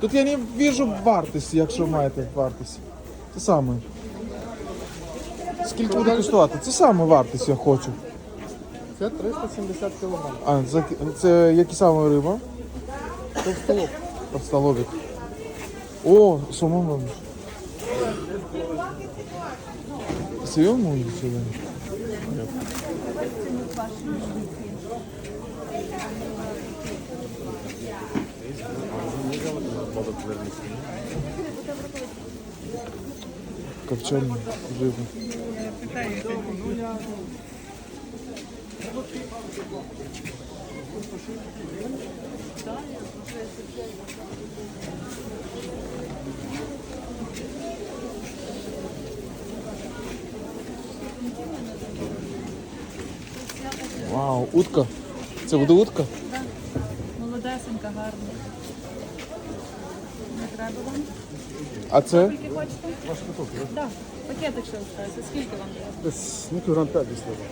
Тут я не вижу вартості, якщо маєте вартість. Це саме. Скільки буде коштувати? Це саме вартість я хочу. Це 370 кг. А, це, це які саме риба? Товстолоб. Толстолобик. О, самому. Съемку сюда? Копченый рыба. Вау, утка. Це буде утка? Да. Молодесенька, гарна. Не треба вам? А це? Скільки хочете? Ваш куток, Так, Так. пакетик ще залишається. Скільки вам треба? Десь ну, кілограм 5 десь треба.